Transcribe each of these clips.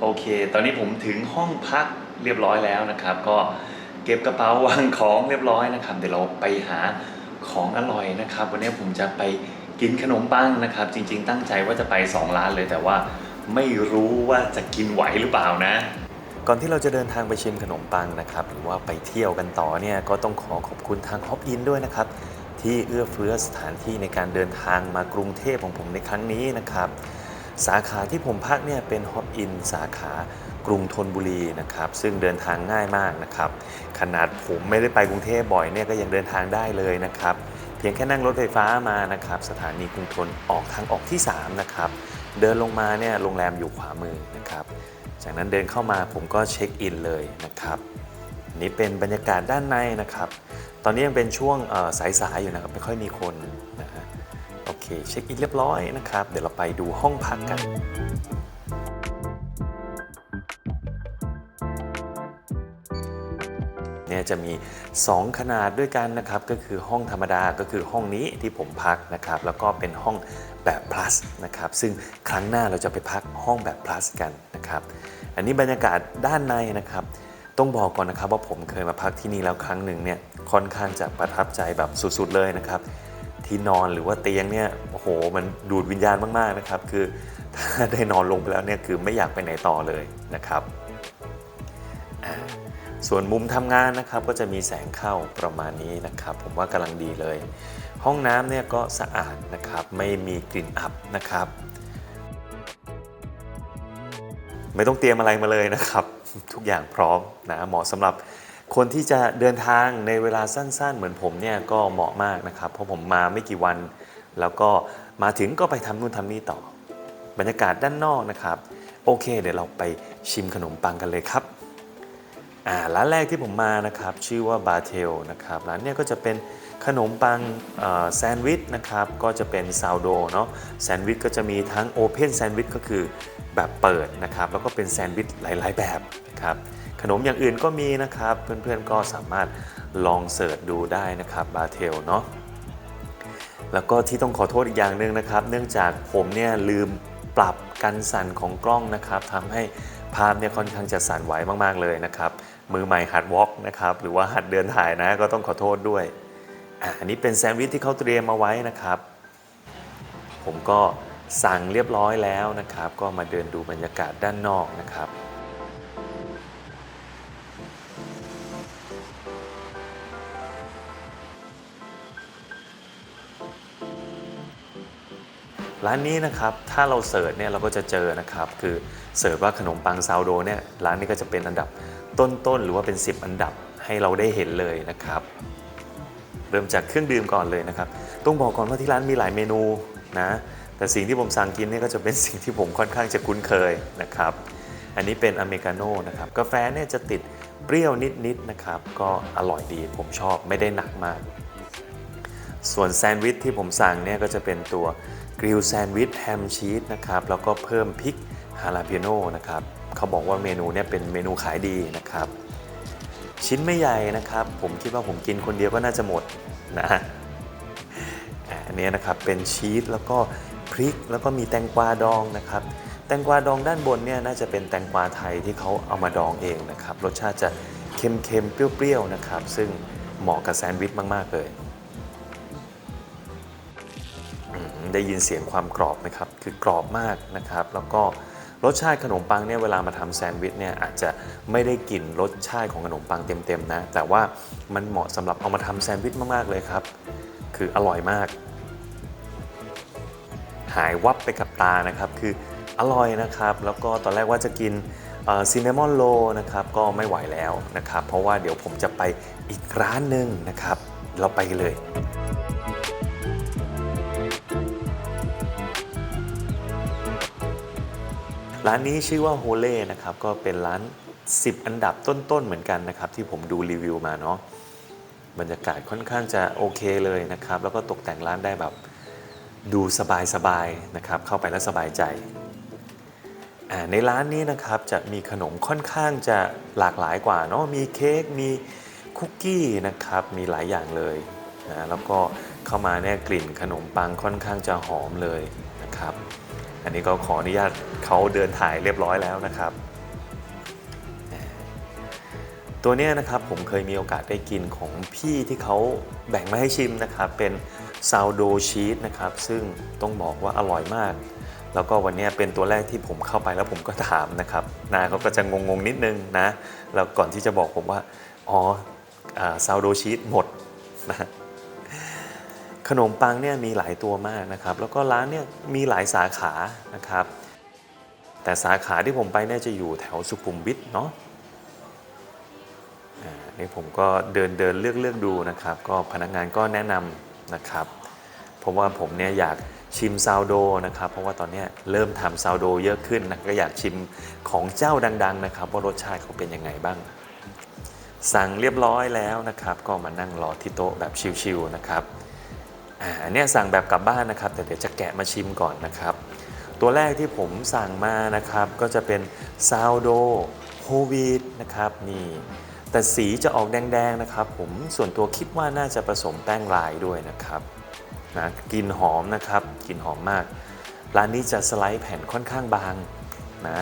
โอเค ตอนนี้ผมถึงห้องพักเรียบร้อยแล้วนะครับ ก็เก็บกระเป๋าวางของเรียบร้อยนะครับ เดี๋ยวเราไปหาของอร่อยนะครับ วันนี้ผมจะไปกินขนมปังนะครับ จริง ๆ ตั้งใจว่าจะไป 2 ร้านเลยแต่ว่าไม่รู้ว่าจะกินไหวหรือเปล่านะ ก่อนที่เราจะเดินทางไปชิมขนมปังนะครับ หรือว่าไปเที่ยวกันต่อเนี่ยก็ต้องขอขอบคุณทางฮอปอินด้วยนะครับ ที่เอื้อเฟื้อสถานที่ในการเดินทางมากรุงเทพของผมในครั้งนี้นะครับ สาขาที่ผมพักเนี่ยเป็นฮอปอินสาขากรุงธนบุรีนะครับ ซึ่งเดินทางง่ายมากนะครับ ขนาดผมไม่ได้ไปกรุงเทพบ่อยเนี่ยก็ยังเดินทางได้เลยนะครับ เพียงแค่นั่งรถไฟฟ้ามานะครับ สถานีกรุงทนออกทางออกที่ 3 นะครับ เดินลงมาเนี่ยโรงแรมอยู่ขวามือนะครับ จากนั้นเดินเข้ามาผมก็เช็คอินเลยนะครับ นี่เป็นบรรยากาศด้านในนะครับ ตอนนี้ยังเป็นช่วงสายๆอยู่นะครับ ไม่ค่อยมีคนนะ เคเช็คอินเรียบร้อยนะครับ เดี๋ยวเราไปดูห้องพักกัน เนี่ยจะมี 2 ขนาดด้วยกันนะครับ ก็คือห้องธรรมดาก็คือห้องนี้ที่ผมพักนะครับ แล้วก็เป็นห้องแบบ plus นะครับ ซึ่งครั้งหน้าเราจะไปพักห้องแบบ plus กันนะครับ อันนี้บรรยากาศด้านในนะครับต้องบอกก่อนนะครับว่าผมเคยมาพักที่นี่แล้วครั้งหนึ่งเนี่ยค่อนข้างจะประทับใจแบบสุดๆเลยนะครับ ที่นอนหรือว่าเตียงเนี่ยโอ้โหมันดูดวิญญาณมากๆนะครับ คือถ้าได้นอนลงไปแล้วเนี่ยคือไม่อยากไปไหนต่อเลยนะครับ ส่วนมุมทำงานนะครับก็จะมีแสงเข้าประมาณนี้นะครับ ผมว่ากำลังดีเลย ห้องน้ำเนี่ยก็สะอาดนะครับไม่มีกลิ่นอับนะครับ ไม่ต้องเตรียมอะไรมาเลยนะครับ ทุกอย่างพร้อมนะเหมาะสำหรับ คนที่จะเดินทางในเวลาสั้นๆ เหมือนผมเนี่ยก็เหมาะมากนะครับ เพราะผมมาไม่กี่วัน แล้วก็มาถึงก็ไปทำนู่นทำนี่ต่อ บรรยากาศด้านนอกนะครับ โอเค เดี๋ยวเราไปชิมขนมปังกันเลยครับอ่าร้านแรกที่ผมมานะครับ ชื่อว่าบาเทลนะครับร้านเนี้ยก็จะเป็นขนมปังแซนด์วิชนะครับก็จะเป็นซาวโดเนาะแซนด์วิชก็จะมีทั้งโอเพนแซนด์วิชก็คือแบบเปิดนะครับ แล้วก็เป็นแซนด์วิชหลาย ๆ แบบนะครับ ขนมอย่างอื่นก็มีนะครับ เพื่อนๆก็สามารถลองเสิร์ชดูได้นะครับบาเทลเนาะแล้วก็ที่ต้องขอโทษอีกอย่างหนึ่งนะครับ เนื่องจากผมเนี่ยลืมปรับกันสั่นของกล้องนะครับทำให้ภาพเนี่ยค่อนข้างจะสั่นไหวมากๆเลยนะครับ มือใหม่หัดวอล์กนะครับหรือว่าหัดเดินถ่ายนะก็ต้องขอโทษด้วยอันนี้เป็นแซนด์วิชที่เขาเตรียมมาไว้นะครับ ผมก็สั่งเรียบร้อยแล้วนะครับ ก็มาเดินดูบรรยากาศด้านนอกนะครับ ร้านนี้นะครับถ้าเราเสิร์ชเนี่ยเราก็จะเจอนะครับคือเสิร์ชว่าขนมปังซาวโดเนี่ยร้านนี้ก็จะเป็นอันดับต้นๆหรือว่าเป็น 10 อันดับให้เราได้เห็นเลยนะครับ เริ่มจากเครื่องดื่มก่อนเลยนะครับ ต้องบอกก่อนว่าที่ร้านมีหลายเมนูนะแต่สิ่งที่ผมสั่งกินเนี่ยก็จะเป็นสิ่งที่ผมค่อนข้างจะคุ้นเคยนะครับ อันนี้เป็นอเมริกาโน่นะครับกาแฟเนี่ยจะติดเปรี้ยวนิดๆนะครับ ก็อร่อยดีผมชอบไม่ได้หนักมาก ส่วนแซนด์วิชที่ผมสั่งเนี่ยก็จะเป็นตัว กริลแซนด์วิชแฮมชีสนะครับแล้วก็เพิ่มพริกฮาลาเปียโน่นะครับเขาบอกว่าเมนูเนี่ยเป็นเมนูขายดีนะครับ ชิ้นไม่ใหญ่นะครับ ผมคิดว่าผมกินคนเดียวก็น่าจะหมดนะอันนี้นะครับเป็นชีสแล้วก็พริกแล้วก็มีแตงกวาดองนะครับ แตงกวาดองด้านบนเนี่ยน่าจะเป็นแตงกวาไทยที่เขาเอามาดองเองนะครับรสชาติจะเค็มๆเปรี้ยวๆนะครับ ซึ่งเหมาะกับแซนด์วิชมากๆเลย ได้ยินเสียงความกรอบไหมครับคือกรอบมากนะครับ แล้วก็รสชาติขนมปังเนี่ยเวลามาทำแซนด์วิชเนี่ยอาจจะไม่ได้กลิ่นรสชาติของขนมปังเต็มๆนะ แต่ว่ามันเหมาะสำหรับเอามาทำแซนด์วิชมากๆเลยครับ คืออร่อยมาก หายวับไปกับตานะครับ คืออร่อยนะครับ แล้วก็ตอนแรกว่าจะกินซินนามอนโลนะครับก็ไม่ไหวแล้วนะครับ เพราะว่าเดี๋ยวผมจะไปอีกร้านหนึ่งนะครับ เราไปเลย ร้านนี้ชื่อว่าโฮเล่นะครับก็เป็นร้าน 10 อันดับต้นๆเหมือนกันนะครับที่ผมดูรีวิวมาเนาะบรรยากาศค่อนข้างจะโอเคเลยนะครับ แล้วก็ตกแต่งร้านได้แบบดูสบายๆนะครับ เข้าไปแล้วสบายใจ ในร้านนี้นะครับจะมีขนมค่อนข้างจะหลากหลายกว่าเนาะมีเค้กมีคุกกี้นะครับมีหลายอย่างเลยนะแล้วก็เข้ามาเนี่ยกลิ่นขนมปังค่อนข้างจะหอมเลยนะครับ อันนี้ก็ขออนุญาตเขาเดินถ่ายเรียบร้อยแล้วนะครับ ตัวนี้นะครับผมเคยมีโอกาสได้กินของพี่ที่เขาแบ่งมาให้ชิมนะครับ เป็นซาวโดชีสนะครับ ซึ่งต้องบอกว่าอร่อยมาก แล้วก็วันนี้เป็นตัวแรกที่ผมเข้าไปแล้วผมก็ถามนะครับนาเขาก็จะงงๆนิดนึงนะ แล้วก่อนที่จะบอกผมว่า อ๋อซาวโดชีสหมดนะ ขนมปังเนี่ยมีหลายตัวมากนะครับ แล้วก็ร้านเนี่ยมีหลายสาขานะครับ แต่สาขาที่ผมไปเนี่ยจะอยู่แถวสุขุมวิทเนาะอ่านี่ผมก็เดินเดินเลือกเลือกดูนะครับ ก็พนักงานก็แนะนำนะครับ เพราะว่าผมเนี่ยอยากชิมซาวโดนะครับ เพราะว่าตอนนี้เริ่มทำซาวโดเยอะขึ้นนะก็อยากชิมของเจ้าดัง ๆ นะครับ ว่ารสชาติเขาเป็นยังไงบ้าง สั่งเรียบร้อยแล้วนะครับ ก็มานั่งรอที่โต๊ะแบบชิลๆนะครับ อันนี้สั่งแบบกลับบ้านนะครับแต่เดี๋ยวจะแกะมาชิมก่อนนะครับ ตัวแรกที่ผมสั่งมานะครับก็จะเป็นซาวโดโฮวีดนะครับนี่แต่สีจะออกแดงๆนะครับ ผมส่วนตัวคิดว่าน่าจะผสมแป้งลายด้วยนะครับนะกลิ่นหอมนะครับกลิ่นหอมมาก ร้านนี้จะสไลด์แผ่นค่อนข้างบางนะ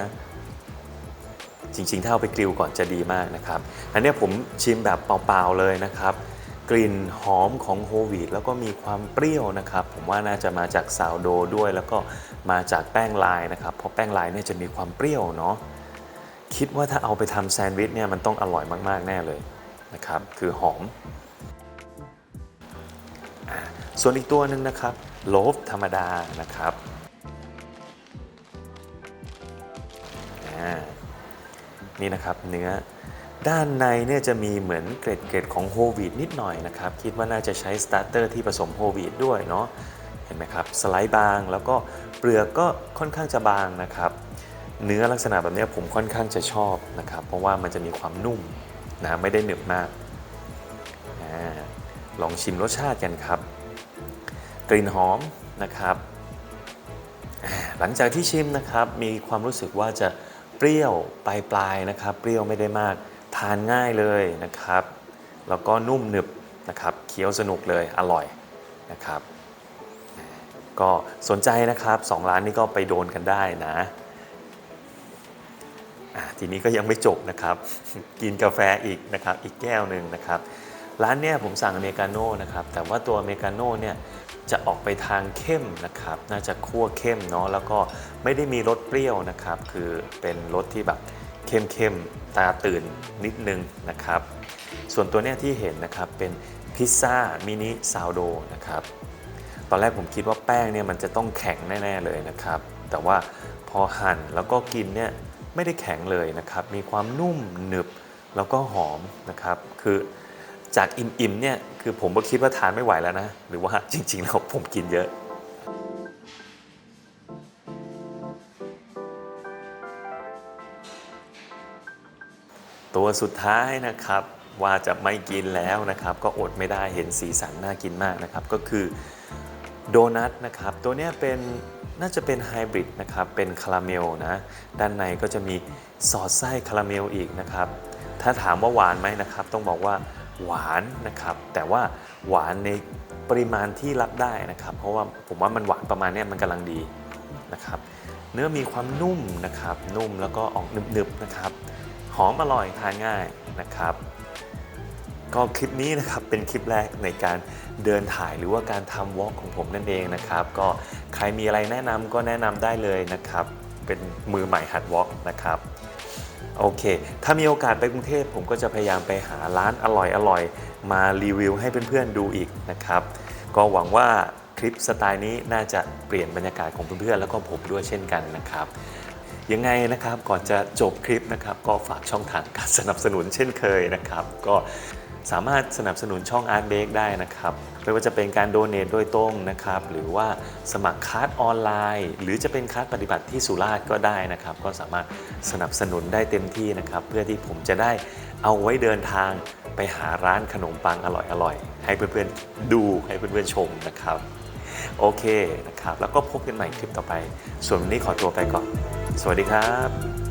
จริงๆ ถ้าเอาไปกริลก่อนจะดีมากนะครับ อันนี้ผมชิมแบบเปล่าๆเลยนะครับ ลิ่นหอมของโฮวีดแล้วก็มีความเปรี้ยวนะครับ ผมว่าน่าจะมาจากซาวโดด้วย แล้วก็มาจากแป้งลายนะครับ เพราะแป้งลายเนี่ยจะมีความเปรี้ยวเนาะคิดว่าถ้าเอาไปทำแซนด์วิชเนี่ยมันต้องอร่อยมาก ๆ แน่เลยนะครับ คือหอมอส่วนอีกตัวหนึ่งนะครับโลฟธรรมดานะครับนี่นะครับเนื้อ ด้านในเนี่ยจะมีเหมือนเกร็ดเกร็ดของโฮวีดนิดหน่อยนะครับ คิดว่าน่าจะใช้สตาร์เตอร์ที่ผสมโฮวีดด้วยเนาะเห็นไหมครับ สไลด์บางแล้วก็เปลือกก็ค่อนข้างจะบางนะครับ เนื้อลักษณะแบบนี้ผมค่อนข้างจะชอบนะครับ เพราะว่ามันจะมีความนุ่มนะไม่ได้หนึบมากอลองชิมรสชาติกันครับ กลิ่นหอมนะครับ หลังจากที่ชิมนะครับมีความรู้สึกว่าจะเปรี้ยวปลายๆนะครับ เปรี้ยวไม่ได้มาก ทานง่ายเลยนะครับ แล้วก็นุ่มหนึบนะครับเคี้ยวสนุกเลยอร่อยนะครับ ก็สนใจนะครับสองร้านนี้ก็ไปโดนกันได้นะทีนี้ก็ยังไม่จบนะครับ กินกาแฟอีกนะครับ อีกแก้วหนึ่งนะครับ ร้านเนี่ยผมสั่งอเมริกาโน่นะครับ แต่ว่าตัวอเมริกาโน่เนี่ยจะออกไปทางเข้มนะครับ น่าจะคั่วเข้มเนาะแล้วก็ไม่ได้มีรสเปรี้ยวนะครับ คือเป็นรสที่แบบ เข้มๆ ตาตื่นนิดนึงนะครับ ส่วนตัวเนี้ยที่เห็นนะครับเป็นพิซซ่ามินิซาวโดนะครับ ตอนแรกผมคิดว่าแป้งเนี่ยมันจะต้องแข็งแน่ ๆเลยนะครับ แต่ว่าพอหั่นแล้วก็กินเนี่ยไม่ได้แข็งเลยนะครับ มีความนุ่มหนึบแล้วก็หอมนะครับ คือจากอิ่มๆเนี่ยคือผมก็คิดว่าทานไม่ไหวแล้วนะ หรือว่าจริงๆแล้วผมกินเยอะ ตัวสุดท้ายนะครับว่าจะไม่กินแล้วนะครับ ก็อดไม่ได้เห็นสีสันน่ากินมากนะครับ ก็คือโดนัทนะครับ ตัวเนี้ยเป็นน่าจะเป็นไฮบริดนะครับ เป็นคาราเมลนะ ด้านในก็จะมีสอดไส้คาราเมลอีกนะครับ ถ้าถามว่าหวานไหมนะครับ ต้องบอกว่าหวานนะครับ แต่ว่าหวานในปริมาณที่รับได้นะครับ เพราะว่าผมว่ามันหวานประมาณนี้มันกำลังดีนะครับ เนื้อมีความนุ่มนะครับ นุ่มแล้วก็ออกหนึบๆนะครับ หอมอร่อยทานง่ายนะครับ ก็คลิปนี้นะครับเป็นคลิปแรกในการเดินถ่ายหรือว่าการทำวอล์กของผมนั่นเองนะครับ ก็ใครมีอะไรแนะนำก็แนะนำได้เลยนะครับ เป็นมือใหม่หัดวอล์กนะครับโอเค ถ้ามีโอกาสไปกรุงเทพผมก็จะพยายามไปหาร้านอร่อยๆมารีวิวให้เพื่อนๆดูอีกนะครับ ก็หวังว่าคลิปสไตล์นี้น่าจะเปลี่ยนบรรยากาศของเพื่อนๆแล้วก็ผมด้วยเช่นกันนะครับ ยังไงนะครับก่อนจะจบคลิปนะครับ ก็ฝากช่องทางการสนับสนุนเช่นเคยนะครับ ก็สามารถสนับสนุนช่อง Art Bake ได้นะครับ ไม่ว่าจะเป็นการโดเนทโดยตรงนะครับ หรือว่าสมัครคลาสออนไลน์ หรือจะเป็นคลาสปฏิบัติที่สุราษฎร์ก็ได้นะครับ ก็สามารถสนับสนุนได้เต็มที่นะครับ เพื่อที่ผมจะได้เอาไว้เดินทางไปหาร้านขนมปังอร่อยๆ ให้เพื่อนๆดูให้เพื่อนๆชมนะครับ โอเคนะครับ แล้วก็พบกันใหม่คลิปต่อไป ส่วนวันนี้ขอตัวไปก่อน สวัสดีครับ